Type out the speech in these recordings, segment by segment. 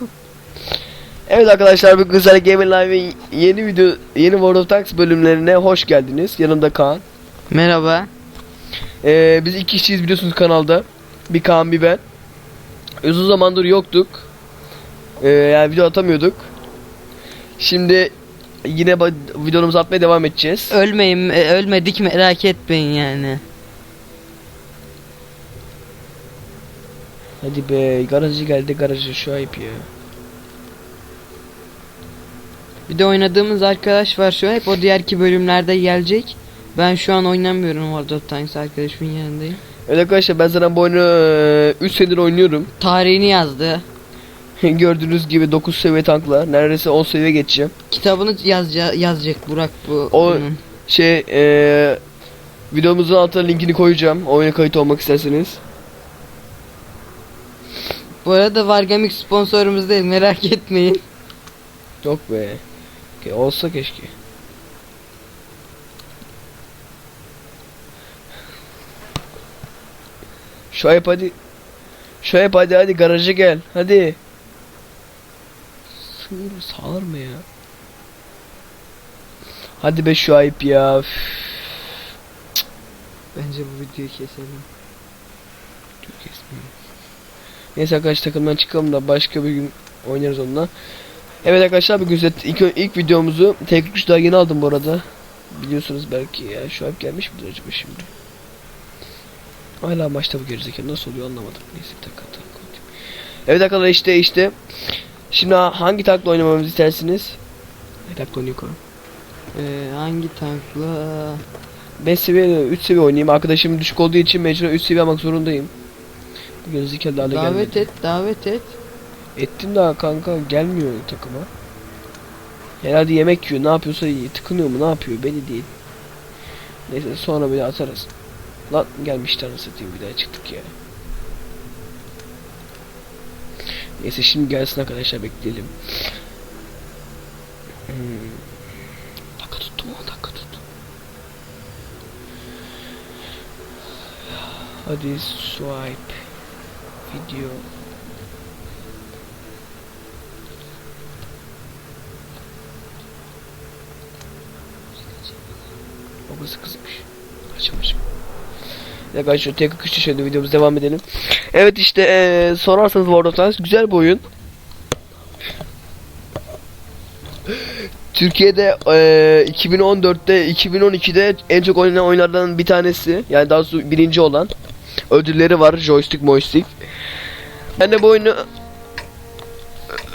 Evet arkadaşlar bu güzel Gamer Live'in yeni video yeni World of Tanks bölümlerine hoş geldiniz. Yanımda Kaan. Merhaba. Ee, biz iki kişiyiz biliyorsunuz kanalda. Bir Kaan bir ben. Uzun zamandır yoktuk. Ee, yani video atamıyorduk. Şimdi yine videomuzu atmaya devam edeceğiz. Ölmeyin, e, ölmedik merak etmeyin yani. Hadi be garajı geldi garajı şu ayıp ya. Bir de oynadığımız arkadaş var şu an. Hep o diğerki bölümlerde gelecek. Ben şu an oynamıyorum World of Tanks arkadaşımın yanındayım. Evet arkadaşlar ben zaten bu oyunu 3 senedir oynuyorum. Tarihini yazdı. Gördüğünüz gibi 9 seviye tankla neredeyse 10 seviye geçeceğim. Kitabını yazca yazacak Burak bu. O- bunun. Şey eee videomuzun altına linkini koyacağım. Oyuna kayıt olmak isterseniz. Bu arada Vargamix sponsorumuz değil merak etmeyin. Yok be. Ke- Olsa keşke. Şuayb hadi. Şuayb hadi hadi garaja gel. Hadi. Sığır sağır mı ya? Hadi be Şuayb ya. Üf. Bence bu videoyu keselim. Dur, kesmiyorum. Neyse arkadaşlar takımdan çıkalım da başka bir gün oynarız onunla. Evet arkadaşlar bugün size ilk, ilk videomuzu tek güç daha yeni aldım bu arada. Biliyorsunuz belki ya şu an gelmiş midir acaba şimdi? Hala maçta bu gerizekalı nasıl oluyor anlamadım. Neyse bir dakika. Evet arkadaşlar işte işte. Şimdi ha- hangi tankla oynamamızı istersiniz? Ne tankla oynayayım? Ee, hangi tankla? 5 seviye 3 seviye oynayayım. Arkadaşım düşük olduğu için mecbur 3 seviye almak zorundayım. Daha da gelmedi. Davet et, davet et. Ettim daha kanka gelmiyor takıma. Herhalde yemek yiyor ne yapıyorsa iyi. tıkınıyor mu ne yapıyor belli değil. Neyse sonra bir daha atarız. Lan gelmişti anasını satayım bir daha çıktık ya. Neyse şimdi gelsin arkadaşlar bekleyelim. Hmm. Dakika tuttu mu? Dakika tuttu. Hadi swipe. Video. Babası kızmış. Açmış. Ya ben şu tek akışlı şöyle videomuz devam edelim. Evet işte eee sorarsanız World of Tanks güzel bir oyun. Türkiye'de eee 2014'te 2012'de en çok oynanan oyunlardan bir tanesi. Yani daha doğrusu birinci olan. Ödülleri var joystick joystick. Ben de bu oyunu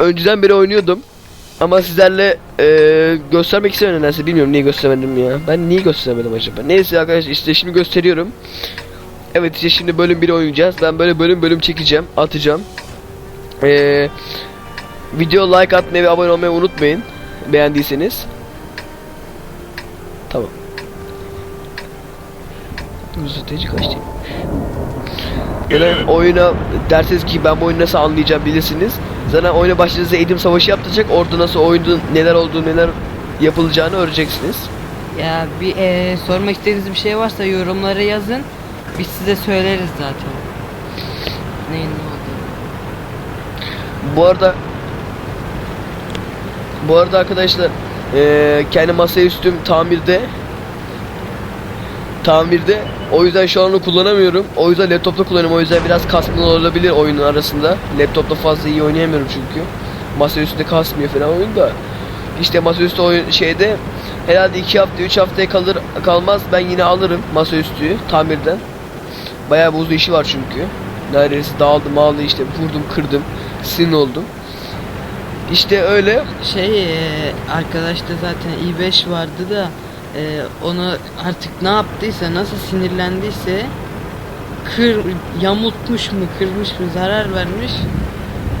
önceden beri oynuyordum. Ama sizlerle eee, göstermek istemedim nedense bilmiyorum niye göstermedim ya. Ben niye göstermedim acaba? Neyse arkadaşlar işte şimdi gösteriyorum. Evet işte şimdi bölüm 1 oynayacağız. Ben böyle bölüm bölüm çekeceğim, atacağım. Eee video like atmayı ve abone olmayı unutmayın. Beğendiyseniz. Tamam. Strateji kaç Böyle oyuna derseniz ki ben bu oyunu nasıl anlayacağım bilirsiniz. Zaten oyuna başladığınızda eğitim savaşı yaptıracak. Orada nasıl oyunda neler olduğu neler yapılacağını öğreneceksiniz. Ya bir e, sormak istediğiniz bir şey varsa yorumlara yazın. Biz size söyleriz zaten. Neyin ne olduğunu. Bu arada bu arada arkadaşlar eee kendi masaüstüm tamirde tamirde o yüzden şu an onu kullanamıyorum. O yüzden laptopta kullanıyorum. O yüzden biraz kasmalı olabilir oyunun arasında. Laptopta fazla iyi oynayamıyorum çünkü. Masaüstünde kasmıyor falan oyun da. İşte masaüstü oyun şeyde herhalde 2 hafta 3 haftaya kalır kalmaz ben yine alırım masaüstüyü tamirden. Bayağı buzlu işi var çünkü. Neredeyse dağıldı mağıldı işte vurdum kırdım sinir oldum. İşte öyle. Şey arkadaşta zaten i5 vardı da e, onu artık ne yaptıysa nasıl sinirlendiyse kır yamultmuş mu kırmış mı zarar vermiş.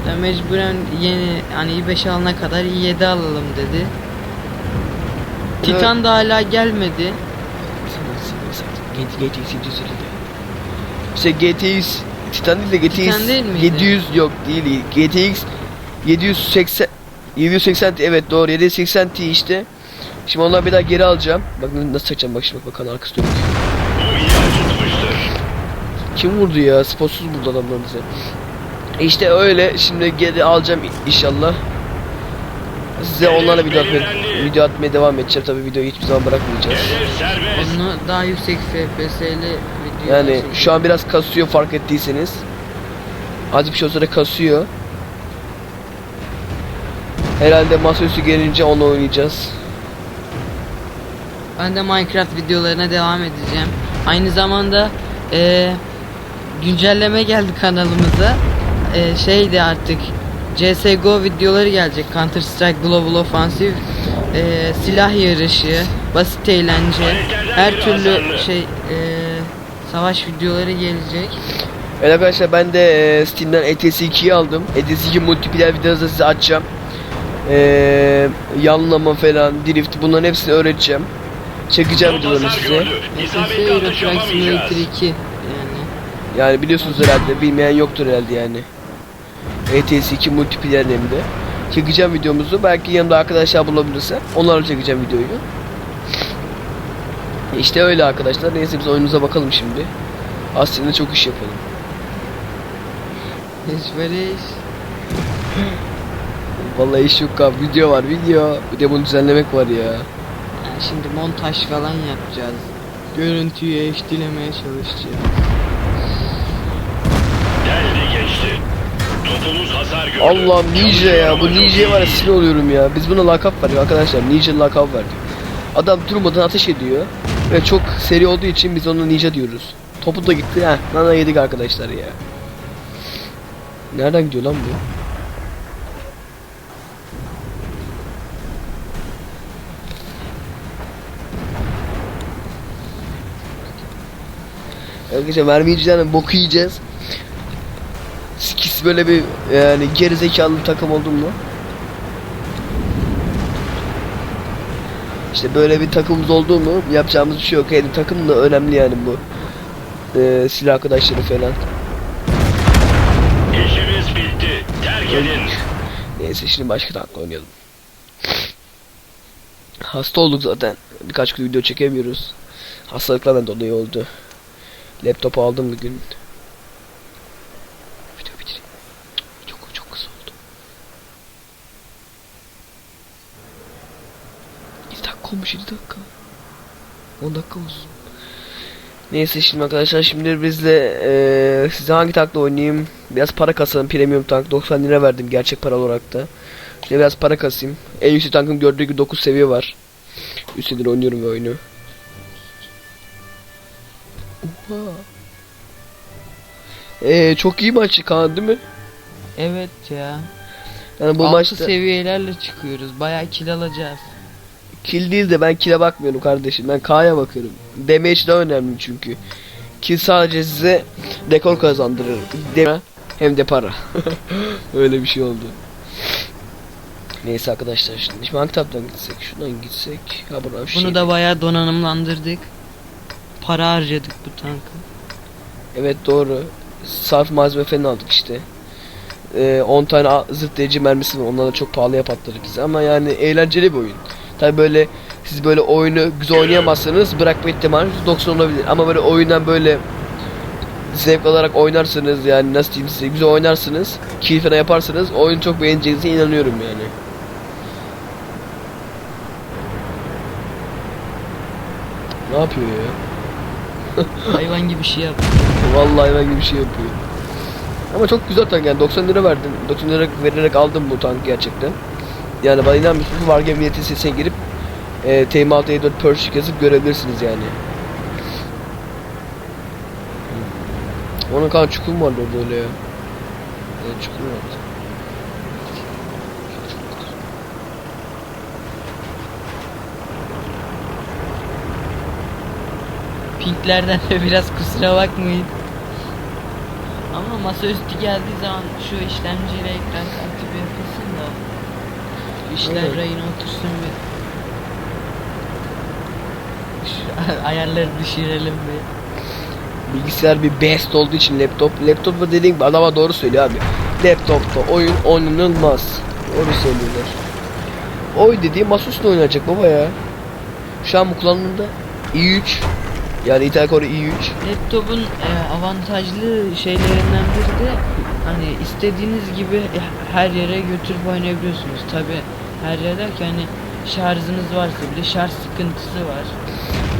Ya mecburen yeni hani i5 alana kadar i7 alalım dedi. Titan da hala gelmedi. GTX 750 İşte GTX Titan değil de GTX Titan değil miydi? 700 yok değil GTX 780 780 Ti, evet doğru 780 Ti işte. Şimdi ondan bir daha geri alacağım. Bak nasıl çekeceğim bak şimdi bak bakalım arkası dönük. Kim vurdu ya? Spotsuz vurdu adamlar bize. İşte öyle. Şimdi geri alacağım inşallah. Size onlarla video atmaya, video atmaya devam edeceğim. Tabii videoyu hiçbir zaman bırakmayacağız. Onu daha yüksek FPS'li video Yani şu an biraz kasıyor fark ettiyseniz. Az bir şey olsa da kasıyor. Herhalde masaüstü gelince onu oynayacağız. Ben de Minecraft videolarına devam edeceğim. Aynı zamanda eee, güncelleme geldi kanalımıza. Eee şeydi artık CSGO videoları gelecek. Counter Strike Global Offensive, eee, silah yarışı, basit eğlence, her türlü şey eee, savaş videoları gelecek. Evet arkadaşlar ben de e, Steam'den ETS 2'yi aldım. ETS 2 multiplayer videosu size açacağım. E, yanlama falan, drift bunların hepsini öğreteceğim. Çekeceğim videolarını size. İsabetli Euro Truck Simulator yapamayacağız. 2 yani. Yani biliyorsunuz herhalde bilmeyen yoktur herhalde yani. ETS 2 multiplayer hem de. Çekeceğim videomuzu. Belki yanımda arkadaşlar bulabilirse onlarla çekeceğim videoyu. İşte öyle arkadaşlar. Neyse biz oyunumuza bakalım şimdi. Aslında çok iş yapalım. Hiç böyle iş. Vallahi iş yok abi. Video var video. Bir de bunu düzenlemek var ya. Şimdi montaj falan yapacağız. Görüntüyü eşitlemeye çalışacağız. Geldi geçti. Topumuz hasar gördü. Allah'ım Ninja ya. Bu Ninja'ya var ya sinir oluyorum ya. Biz buna lakap verdik arkadaşlar. Ninja lakap verdik. Adam durmadan ateş ediyor. Ve çok seri olduğu için biz ona Ninja diyoruz. Topu da gitti. Heh. Nana yedik arkadaşlar ya. Nereden gidiyor lan bu? Arkadaşlar mermiyicilerden boku yiyeceğiz. Skis böyle bir yani gerizekalı takım oldum mu? İşte böyle bir takımımız oldu mu yapacağımız bir şey yok. Yani takım da önemli yani bu. Ee, silah arkadaşları falan. İşimiz bitti. Terk edin. Neyse şimdi başka tankla oynayalım. Hasta olduk zaten. Birkaç gün video çekemiyoruz. Hastalıklardan dolayı oldu. Laptopu aldım bugün. Video bitireyim. Çok çok kısa oldu. 7 dakika olmuş 7 dakika. 10 dakika olsun. Neyse şimdi arkadaşlar şimdi bizle eee size hangi tankla oynayayım? Biraz para kasalım premium tank 90 lira verdim gerçek para olarak da. Şimdi biraz para kasayım. En yüksek tankım gördüğü gibi 9 seviye var. 3 senedir oynuyorum ve oyunu. Eee çok iyi maç Kaan değil mi? Evet ya. Yani bu Altı maçta seviyelerle çıkıyoruz. Bayağı kill alacağız. kill değil de ben kill'e bakmıyorum kardeşim. Ben K'ya bakıyorum. Damage daha önemli çünkü. Kill sadece size dekor kazandırır. Dem hem de para. Öyle bir şey oldu. Neyse arkadaşlar şimdi hangi tabdan gitsek? Şuradan gitsek. Ha buradan bir şey. Bunu da bayağı donanımlandırdık. Para harcadık bu tankı. Evet doğru. Sarf malzeme falan aldık işte. Ee, 10 tane zırtlayıcı mermisi var. Onları da çok pahalıya patladık biz. Ama yani eğlenceli bir oyun. Tabi böyle siz böyle oyunu güzel oynayamazsanız bırakma ihtimaliniz 90 olabilir. Ama böyle oyundan böyle zevk alarak oynarsanız yani nasıl diyeyim size güzel oynarsınız kill falan yaparsanız oyunu çok beğeneceğinize inanıyorum yani. Ne yapıyor ya? Hayvan gibi şey yaptık. Vallahi ben gibi şey yapıyor. Ama çok güzel tank yani 90 lira verdim. 90 lira vererek aldım bu tank gerçekten. Yani bana inanmıyorsunuz Wargame Niyeti sitesine girip e, TM6 E4 Purchase yazıp görebilirsiniz yani. Onun kan çukur mu vardı orada öyle ya? Evet çukur vardı. Pinklerden de biraz kusura bakmayın. Ama masaüstü geldiği zaman şu işlemciyle ekran kartı bir yapılsın da işler Evet. rayına otursun bir. Şu ayarları düşürelim bir. Bilgisayar bir best olduğu için laptop. Laptopta dediğim gibi adama doğru söylüyor abi. Laptopta oyun oynanılmaz. Doğru söylüyorlar. Oy dediğim masaüstünde oynayacak baba ya. Şu an bu kullanımda i3 Yani Intel Core i3. Laptopun e, avantajlı şeylerinden biri de hani istediğiniz gibi her yere götürüp oynayabiliyorsunuz. Tabi her yere derken hani şarjınız varsa bile şarj sıkıntısı var.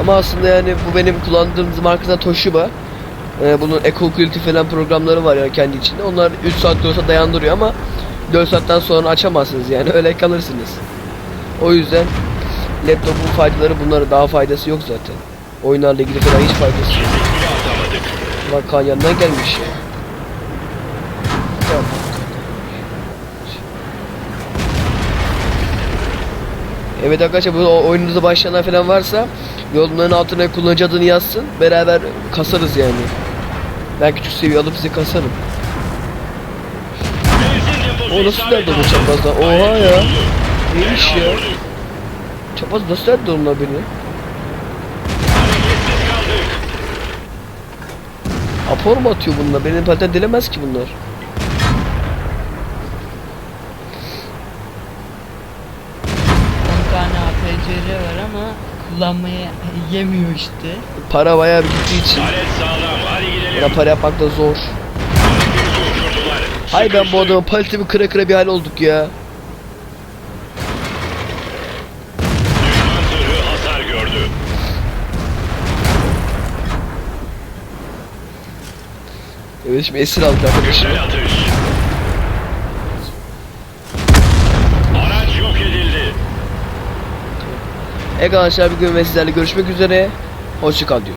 Ama aslında yani bu benim kullandığım markada Toshiba. Ee, bunun Eco Quality falan programları var yani kendi içinde. Onlar 3 saat de olsa dayandırıyor ama 4 saatten sonra açamazsınız yani öyle kalırsınız. O yüzden laptopun faydaları bunlara daha faydası yok zaten. Oyunlarla ilgili falan hiç faydası yok. Bak kan yanından gelmiş. Tamam. Evet arkadaşlar bu o- oyununuza başlayanlar falan varsa yorumların altına kullanıcı adını yazsın. Beraber kasarız yani. Ben küçük seviye alıp size kasarım. O nasıl nerede bu aldı. çaprazdan? Oha ya. Neymiş ya? Çapaz nasıl nerede onlar beni? Apor mu atıyor bunlar? Benim zaten dilemez ki bunlar. 10 tane APCR var ama kullanmaya yemiyor işte. Para bayağı bir gittiği için Palet sağlam. Hadi gidelim. bana para yapmak da zor. Hay ben bu adamın paletimi kıra kıra bir hal olduk ya. Evet şimdi esir aldık arkadaşım. Güzel atış. Araç yok edildi. Evet arkadaşlar bir gün ve sizlerle görüşmek üzere. Hoşçakal diyor.